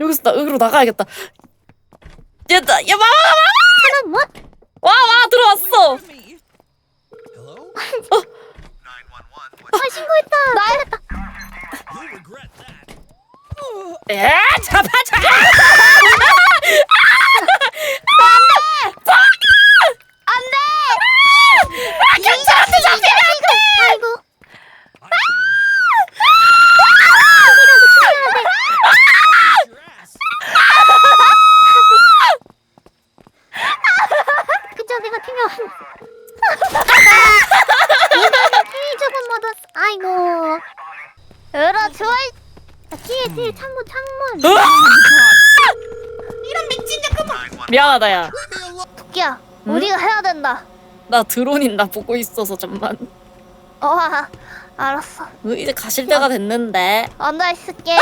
여기서 나 으로 나가야겠다. 얘다, 야, 와, 사람 뭐? 와, 와, 들어왔어. 아 신고했다. that. 에, 잡아, 잡아. 안돼. 아, 경찰한테 잡히면 안 돼. 아이고. I see him. Your ass. 이거는 팀이 조금 묻었어. 아이고. 으라 좋아. 아, 뒤에 뒤에 창문 창문. 이런 미친 잠깐만. 미안하다, 야. 토끼야. 응? 우리가 해야 된다. 나 드론인 나 보고 있어서 잠만. 어 아, 알았어. 어, 이제 가실 때가 됐는데. 앉아 있을게.